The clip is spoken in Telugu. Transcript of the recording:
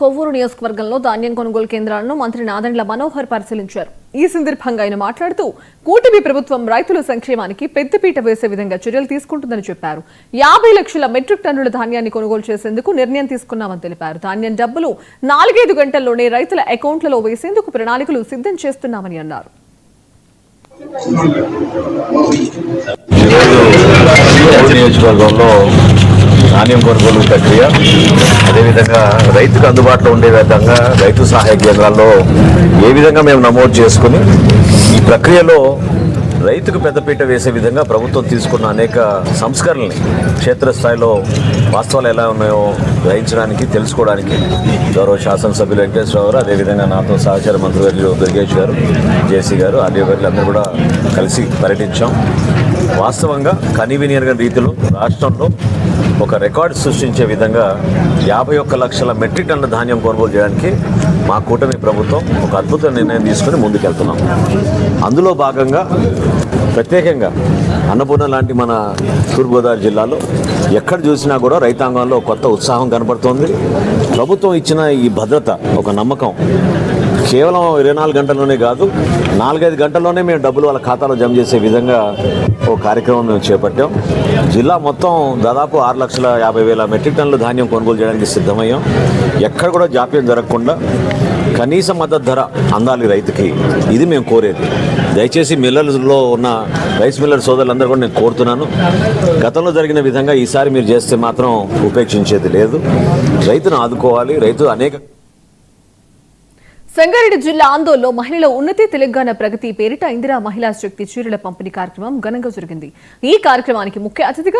కొవ్వూరు నియోజకవర్గంలో ధాన్యం కొనుగోలు కేంద్రాలను మంత్రి నాదండ్ల మనోహర్ పరిశీలించారు. ఈ సందర్భంగా ఆయన మాట్లాడుతూ కూటమి ప్రభుత్వం రైతుల సంక్షేమానికి పెద్దపీట వేసే విధంగా చర్యలు తీసుకుంటుందని చెప్పారు. యాభై లక్షల మెట్రిక్ టన్నుల ధాన్యాన్ని కొనుగోలు చేసేందుకు నిర్ణయం తీసుకున్నామని తెలిపారు. ధాన్యం డబ్బులు నాలుగైదు గంటల్లోనే రైతుల అకౌంట్లలో వేసేందుకు ప్రణాళికలు సిద్ధం చేస్తున్నామని అన్నారు. నియోజకవర్గంలో ధాన్యం కొనుగోలు ప్రక్రియ. అదేవిధంగా రైతుకు అందుబాటులో ఉండే విధంగా రైతు సహాయ కేంద్రాల్లో ఏ విధంగా మేము నమోదు చేసుకుని ఈ ప్రక్రియలో రైతుకు పెద్దపీట వేసే విధంగా ప్రభుత్వం తీసుకున్న అనేక సంస్కరణల్ని క్షేత్రస్థాయిలో వాస్తవాలు ఎలా ఉన్నాయో గ్రహించడానికి తెలుసుకోవడానికి గౌరవ శాసనసభ్యులు వెంకటేశ్వరరావు గారు అదేవిధంగా నాతో సహచార మంత్రివర్యులు దుర్గేష్ గారు జేసీ గారు ఆర్డీఓ గారు అందరూ కూడా కలిసి పర్యటించాం. వాస్తవంగా కన్వీనియర్గా రీతిలో రాష్ట్రంలో ఒక రికార్డు సృష్టించే విధంగా యాభై ఒక్క లక్షల మెట్రిక్ టన్నుల ధాన్యం కొనుగోలు చేయడానికి మా కూటమి ప్రభుత్వం ఒక అద్భుత నిర్ణయం తీసుకుని ముందుకెళ్తున్నాం. అందులో భాగంగా ప్రత్యేకంగా అన్నపూర్ణ లాంటి మన తూర్పుగోదావరి జిల్లాలో ఎక్కడ చూసినా కూడా రైతాంగంలో కొత్త ఉత్సాహం కనబడుతోంది ప్రభుత్వం ఇచ్చిన ఈ భద్రత ఒక నమ్మకం. కేవలం ఇరవై నాలుగు గంటల్లోనే కాదు నాలుగైదు గంటల్లోనే మేము డబ్బులు వాళ్ళ ఖాతాలో జమ చేసే విధంగా ఓ కార్యక్రమం మేము చేపట్టాం. జిల్లా మొత్తం దాదాపు ఆరు లక్షల యాభై వేల మెట్రిక్ టన్నుల ధాన్యం కొనుగోలు చేయడానికి సిద్ధమయ్యాం. ఎక్కడ కూడా జాప్యం జరగకుండా కనీస మద్దతు ధర అందాలి రైతుకి. ఇది మేము కోరేది. దయచేసి మిల్లర్స్లో ఉన్న రైస్ మిల్లర్ సోదరులందరూ కూడా నేను కోరుతున్నాను. గతంలో జరిగిన విధంగా ఈసారి మీరు చేస్తే మాత్రం ఉపేక్షించేది లేదు. రైతును ఆదుకోవాలి. రైతు అనేక సంగారెడ్డి జిల్లా ఆందోళనలో మహిళల ఉన్నతి తెలంగాణ ప్రగతి పేరిట ఇందిరా మహిళా శక్తి చీరల పంపిణీ కార్యక్రమం ఘనంగా జరిగింది. ఈ కార్యక్రమానికి ముఖ్య అతిథిగా